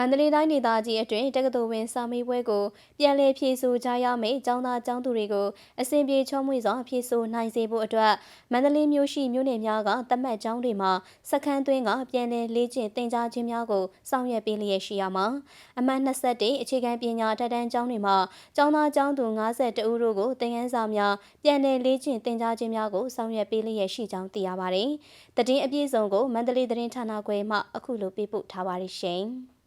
မန္တလေးတိုင်းဒေသကြီးအတွင်းတက္ကသိုလ်ဝင်စာမေးပွဲကိုပြန်လည်ဖြေဆိုကြရမယ့်ကျောင်းသားကျောင်းသူတွေကိုအစဉ်ပြေချောမွေ့စွာဖြေဆိုနိုင်စေဖို့အတွက်မန္တလေးမြို့ရှိမြို့နယ်များကတတ်မှတ်ကျောင်းတွေမှာစခန်းသွင်းကပြန်လည်လေ့ကျင့်သင်ကြားခြင်းများကိုဆောင်ရွက်ပေးလျက်ရှိရမှာအမှတ်21အခြေခံပညာတက်တန်းကျောင်းတွေမှာကျောင်းသားကျောင်းသူ52ဦးတို့ကိုသင်ခန်းစာများပြန်လည်လေ့ကျင့်သင်ကြားခြင်းများကိုဆောင်ရွက်ပေးလျက်ရှိကြောင်းသိရပါတယ်။တည်င်းအပြည့်စုံကိုမန္တလေးသတင်းဌာနခွဲမှအခုလိုပေးပို့ထားပါတယ်ရှင်။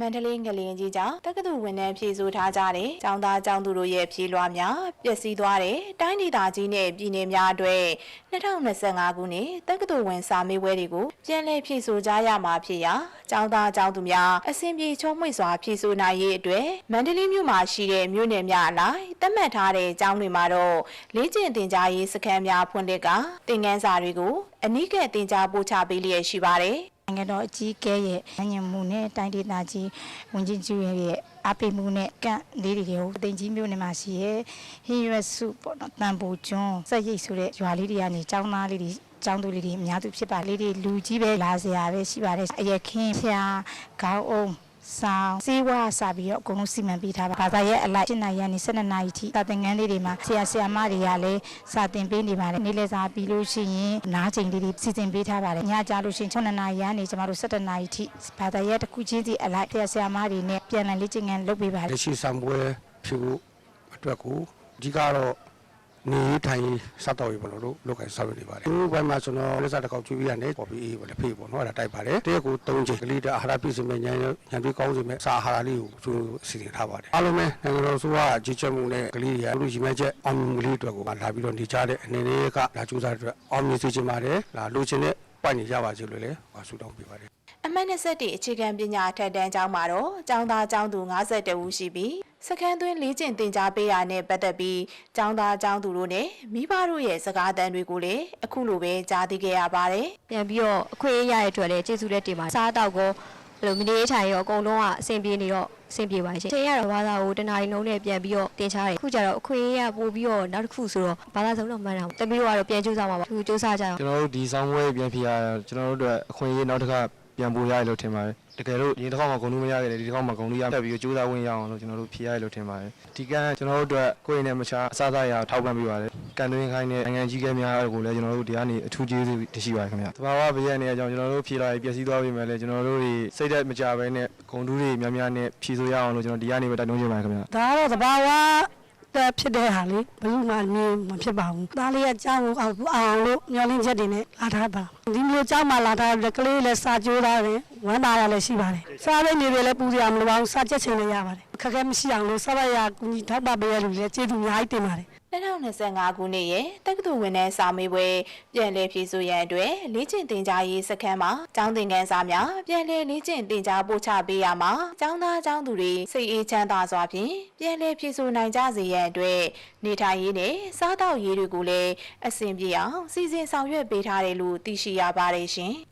မန္တလေးငလင်ကြီးကြောင့်တက္ကသိုလ်ဝန်ထမ်းဖြည့်ဆို့ထားကြတဲ့ကျောင်းသားကျောင်းသူတို့ရဲ့ဖြည့်လွှာများပျက်စီးသွားတဲ့တိုင်းဒေသကြီးနဲ့ပြည်နယ်များအတွက်2025ခုနှစ်တက္ကသိုလ်ဝင်စာမေးပွဲတွေကိုပြန်လည်ဖြည့်ဆို့ကြရမှာဖြစ်ရာကျောင်းသားကျောင်းသူများအဆင်ပြေချုံးမွေ့စွာဖြည့်ဆို့နိုင်ရေးအတွက်မန္တလေးမြို့မှာရှိတဲ့မြို့နယ်များအလိုက်သတ်မှတ်ထားတဲ့ကျောင်းတွေမှာတော့လေ့ကျင့်သင်ကြားရေးစခန်းများဖွင့်လှစ်ကသင်ခန်းစာတွေကိုအနည်းကသင်ကြားပို့ချပေးလျက်ရှိပါတယ် နိုင်ငံတော်အကြီးအကဲရဲ့ညဉ့်မှုနဲ့တိုင်းဒေသကြီးဝန်ကြီးချုပ်ရဲ့အားပေးမှုနဲ့ကန့်လေးတွေကိုတင်ကြီးမျိုးနဲ့မှာရှိရဲ့ဟင်းရွက်စုပေါ့နော်တန်ဖိုကျွန်းစက်ရိတ်ဆိုတဲ့ရွာလေးတွေကနေចောင်းသားလေးတွေចောင်းသူလေးတွေအများသူဖြစ်ပါလေးတွေလူကြီးပဲလာစရာပဲရှိပါတယ်အရက်ခင်းဖျားခေါင်းအုံး ဆောင်စေဝါစာပြီးတော့အကုန်လုံးစီမံပေးထားပါဘာသာရဲ့အလိုက်7နိုင်ရနေ12နိုင်ထိစာသင်ခန်းလေးတွေမှာဆရာဆရာမတွေကလည်းစာသင်ပေးနေပါတယ်နေ့လည်စာပြီးလို့ရှိရင်နားချိန်လေးတွေစီစဉ်ပေးထားပါတယ်ညကြလို့ရှိရင်6နိုင်ရနေကျမတို့17နိုင်ထိဘာသာရဲ့တစ်ခုချင်းစီအလိုက်ဆရာဆရာမတွေနဲ့ပြန်လည်လေ့ကျင့်ခန်းလုပ်ပေးပါတယ်လက်ရှိဆံပွဲဖြစ်ဖို့အတွက်ကိုအဓိကတော့ နေရေးထိုင်ရေးစတော့ရေးပေါ့လို့လုပ်ကိုင်ဆောင်ရွက်နေပါတယ်။ဒီဘက်မှာကျွန်တော်လက်စားတစ်ခေါက်ကျွေးပြရတယ်ပေါ်ပြီးအေးပေါ့လေဖေးပေါ့နော်အဲ့ဒါတိုက်ပါတယ်။တရက်ကို၃ချိန်ကလေးတအာဟာရပြည့်စုံမဲ့ညံညံပြီးကောင်းစုံမဲ့စာအာဟာရလေးကိုကျွန်တော်အစီအစဉ်ထားပါတယ်။အားလုံးပဲနိုင်ငံတော်ဆိုကကြီးချက်မှုနဲ့ကလေးတွေကလူကြီးမဲ့ချက်အောင်မြင်ကလေးအတွက်ကိုလာပြီးတော့နေကြတဲ့အနေနဲ့ကလာကြိုးစားတဲ့အတွက်အောင်မြင်စေချင်ပါတယ်။လာလိုချင်တဲ့ပိုက်နေကြပါစေလို့လည်းဆုတောင်းပေးပါတယ်အမှတ်21အခြေခံပညာထက်တန်းကျောင်းမှာတော့ကျောင်းသားကျောင်းသူ52ဦးရှိပြီး စခန်းသွင်းလေ့ကျင့်သင်ကြားပေးတာနဲ့ပတ်သက်ပြီးကျောင်းသားကျောင်းသူတို့နဲ့မိဘတို့ရဲ့စကားအသံတွေကိုလည်းအခုလိုပဲကြားသိခဲ့ရပါတယ်ပြန်ပြီးတော့အခွင့်အရေးရတဲ့အတွက်လည်းကျေးဇူးလက်တင်ပါတယ်စားတောက်ကောဘယ်လိုမနေထိုင်ရောအကုန်လုံးကအဆင်ပြေနေတော့အဆင်ပြေပါရှင်ချိန်ရတော့ဘာသာကိုတနားရီလုံးနဲ့ပြန်ပြီးတော့တင်ချတယ်အခုကျတော့အခွင့်အရေးရပို့ပြီးတော့နောက်တစ်ခုဆိုတော့ဘာသာဆုံးတော့မှန်းတာတမီးတို့ကတော့ပြန်ကြိုးစားမှာပါသူကြိုးစားကြအောင်ကျွန်တော်တို့ဒီဆောင်ပွဲပြန်ဖြစ်ရတာကျွန်တော်တို့အတွက်အခွင့်အရေးနောက်တစ်ခါ ပြန်ပို့ရတယ်လို့ထင်ပါတယ်တကယ်လို့ဒီတစ်ခေါက်မှာဂုဏ်လို့မရခဲ့တယ်ဒီတစ်ခေါက်မှာဂုဏ်လို့ရတက်ပြီးကြိုးစားဝင်ရအောင်လို့ကျွန်တော်တို့ဖြေရတယ်လို့ထင်ပါတယ်ဒီကံကျွန်တော်တို့အတွက်ကိုယ့်ရဲ့နဲ့မချအစားအစာရထောက်ပံ့ပေးပါတယ်ကန်တွင်းခိုင်းတဲ့နိုင်ငံကြီးကဲများကိုလည်းကျွန်တော်တို့ဒီကနေအထူးကျေးဇူးတင်ရှိပါတယ်ခင်ဗျတဘာဝဘေးရနေအကြောင်းကျွန်တော်တို့ဖြေလာပြီးပျက်စီးသွားပြီမဲ့လည်းကျွန်တော်တို့တွေစိတ်သက်မကြဘဲနဲ့ဂုဏ်တူးတွေများများနဲ့ဖြေဆိုရအောင်လို့ကျွန်တော်ဒီကနေပဲတိုက်တွန်းချင်ပါတယ်ခင်ဗျဒါကတော့သဘာဝ တက်ဖြစ်တဲ့ဟာလေဘယ်သူမှမြင်မဖြစ်ပါဘူးဒါလေးကကြောင်းကိုအောင်အောင်လို့ညှော်လင်းချက်တွေနဲ့လာထားပါဒီမျိုးကြောင်းမှလာထားတဲ့ကလေးလည်းစာကြိုးထားတယ်ဝမ်းသာရလည်းရှိပါတယ်စားတဲ့နေတွေလည်းပူစရာမလိုပါဘူးစားချက်ချင်းလည်းရပါတယ်ခက်ခဲမရှိအောင်လို့စားရရကူညီထောက်ပံ့ပေးရလို့လည်းကျေးဇူးအများကြီးတင်ပါတယ် 2025ခုနှစ်ရဲ့တက္ကသိုလ်ဝန်ထမ်းစာမေးပွဲပြန်လည်ဖြေဆိုရန်အတွက်လေ့ကျင့်သင်ကြားရေးစခန်းမှာကျောင်းသင်ခန်းစာများပြန်လည်လေ့ကျင့်သင်ကြားပို့ချပေးရမှာကျောင်းသားကျောင်းသူတွေစိတ်အေးချမ်းသာစွာဖြင့်ပြန်လည်ဖြေဆိုနိုင်ကြစေရန်အတွက်နေထိုင်ရေးနဲ့စားသောက်ရေးတွေကိုလည်းအဆင်ပြေအောင်စီစဉ်ဆောင်ရွက်ပေးထားတယ်လို့သိရှိရပါတယ်ရှင်။